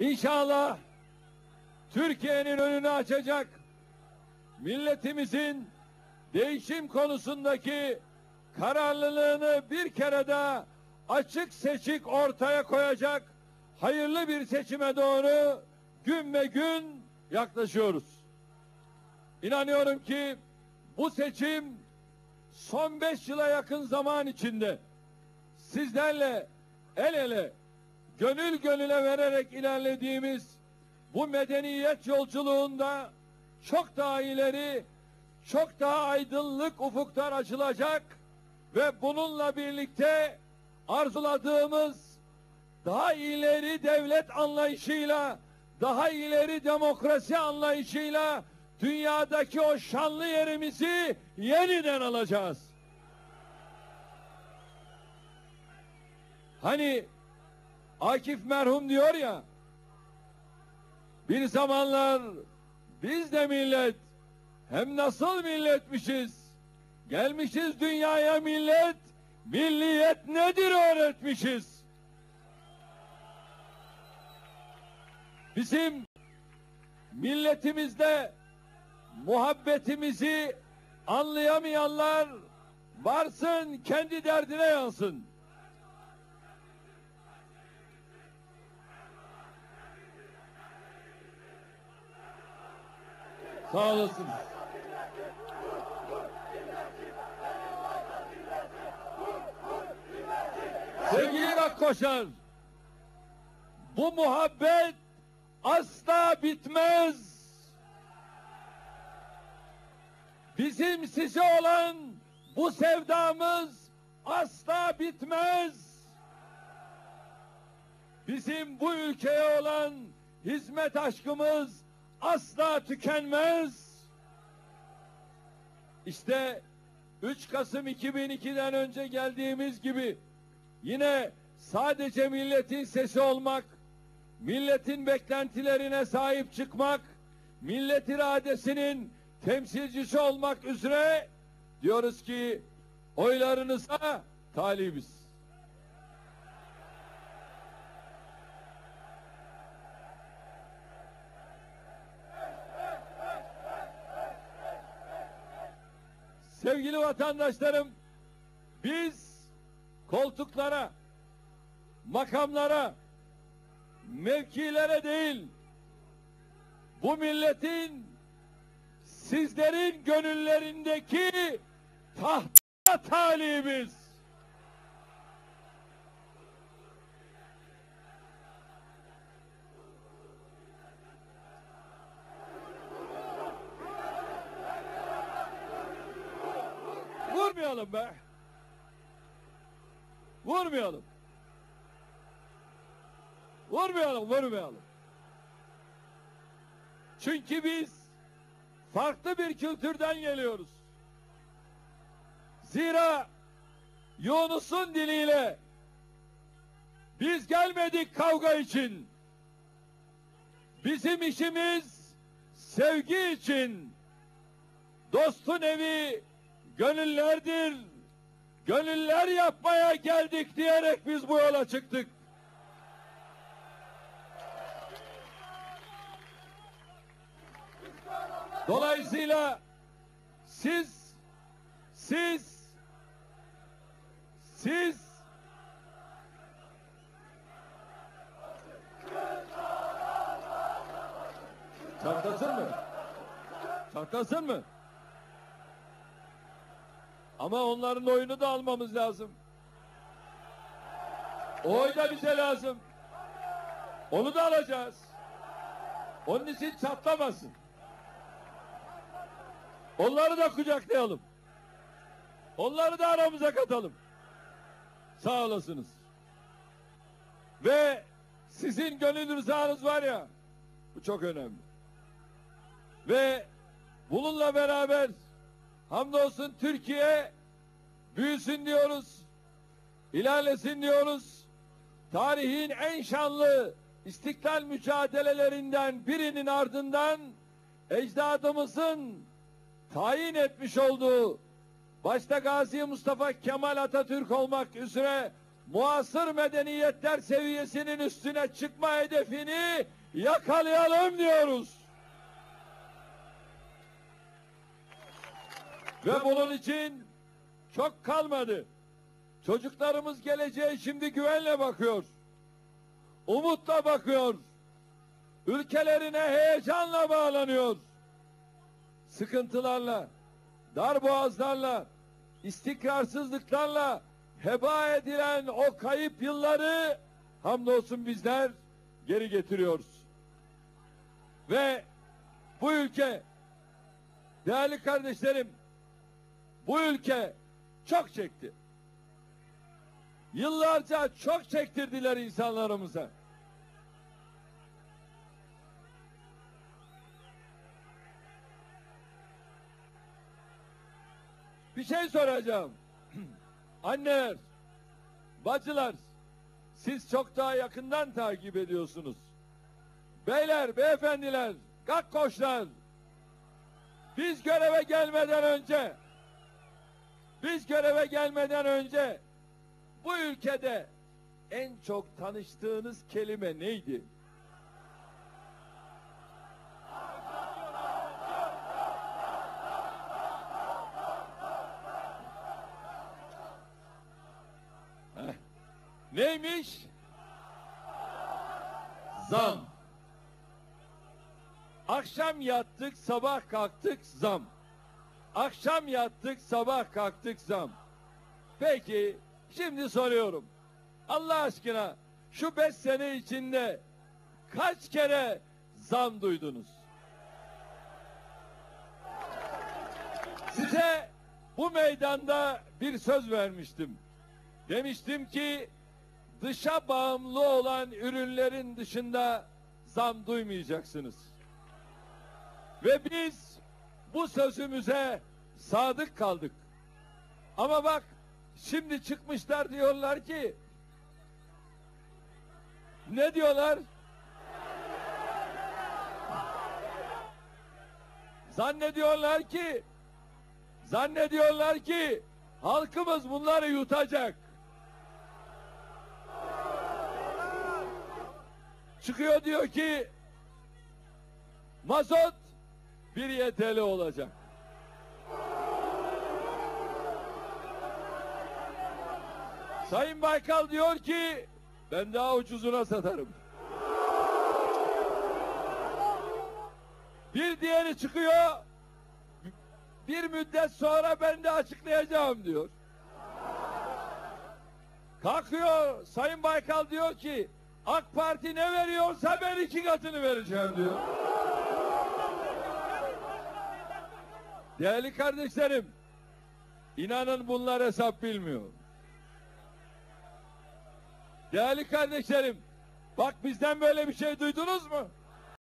İnşallah Türkiye'nin önünü açacak milletimizin değişim konusundaki kararlılığını bir kere daha açık seçik ortaya koyacak hayırlı bir seçime doğru gün ve gün yaklaşıyoruz. İnanıyorum ki bu seçim son beş yıla yakın zaman içinde sizlerle el ele gönül gönüle vererek ilerlediğimiz bu medeniyet yolculuğunda çok daha ileri, çok daha aydınlık ufuklar açılacak ve bununla birlikte arzuladığımız daha ileri devlet anlayışıyla, daha ileri demokrasi anlayışıyla dünyadaki o şanlı yerimizi yeniden alacağız. Hani Akif merhum diyor ya, bir zamanlar biz de millet, hem nasıl milletmişiz, gelmişiz dünyaya millet, milliyet nedir öğretmişiz. Bizim milletimizde muhabbetimizi anlayamayanlar varsın kendi derdine yansın. Sağ olasın. Sevgili Rakkoşar, bu muhabbet asla bitmez. Bizim size olan bu sevdamız asla bitmez. Bizim bu ülkeye olan hizmet aşkımız asla tükenmez. İşte 3 Kasım 2002'den önce geldiğimiz gibi yine sadece milletin sesi olmak, milletin beklentilerine sahip çıkmak, millet iradesinin temsilcisi olmak üzere diyoruz ki oylarınıza talibiz. Sevgili vatandaşlarım, biz koltuklara, makamlara, mevkilere değil, bu milletin sizlerin gönüllerindeki tahta talibiz. Vurmayalım be. Vurmayalım. Vurmayalım, vurmayalım. Çünkü biz farklı bir kültürden geliyoruz. Zira Yunus'un diliyle biz gelmedik kavga için. Bizim işimiz sevgi için. Dostun evi gönüllerdir. Gönüller yapmaya geldik diyerek biz bu yola çıktık. Dolayısıyla siz siz siz Çatlasın mı? Çatlasın mı? Ama onların oyunu da almamız lazım. Oy da bize lazım. Onu da alacağız. Onun için çatlamasın. Onları da kucaklayalım. Onları da aramıza katalım. Sağ olasınız. Ve sizin gönül rızanız var ya, bu çok önemli. Ve bununla beraber hamdolsun Türkiye büyüsün diyoruz, ilerlesin diyoruz. Tarihin en şanlı istiklal mücadelelerinden birinin ardından ecdadımızın tayin etmiş olduğu başta Gazi Mustafa Kemal Atatürk olmak üzere muasır medeniyetler seviyesinin üstüne çıkma hedefini yakalayalım diyoruz. Ve bunun için çok kalmadı. Çocuklarımız geleceğe şimdi güvenle bakıyor. Umutla bakıyor. Ülkelerine heyecanla bağlanıyor. Sıkıntılarla, darboğazlarla, istikrarsızlıklarla heba edilen o kayıp yılları hamdolsun bizler geri getiriyoruz. Ve bu ülke değerli kardeşlerim bu ülke çok çekti. Yıllarca çok çektirdiler insanlarımıza. Bir şey soracağım. Anneler, bacılar, siz çok daha yakından takip ediyorsunuz. Beyler, beyefendiler, gakkoşlar, biz göreve gelmeden önce, biz göreve gelmeden önce bu ülkede en çok tanıştığınız kelime neydi? Neymiş? Zam. Akşam yattık, sabah kalktık zam. Akşam yattık, sabah kalktık zam. Peki, şimdi soruyorum. Allah aşkına şu beş sene içinde kaç kere zam duydunuz? Size bu meydanda bir söz vermiştim. Demiştim ki dışa bağımlı olan ürünlerin dışında zam duymayacaksınız. Ve biz bu sözümüze sadık kaldık. Ama bak şimdi çıkmışlar diyorlar ki ne diyorlar? Zannediyorlar ki zannediyorlar ki halkımız bunları yutacak. Çıkıyor diyor ki mazot bir YTL olacak. Sayın Baykal diyor ki ben daha ucuzuna satarım. Bir diğeri çıkıyor. Bir müddet sonra ben de açıklayacağım diyor. Kalkıyor Sayın Baykal diyor ki AK Parti ne veriyorsa ben iki katını vereceğim diyor. Değerli kardeşlerim, inanın bunlar hesap bilmiyor. Değerli kardeşlerim, bak bizden böyle bir şey duydunuz mu?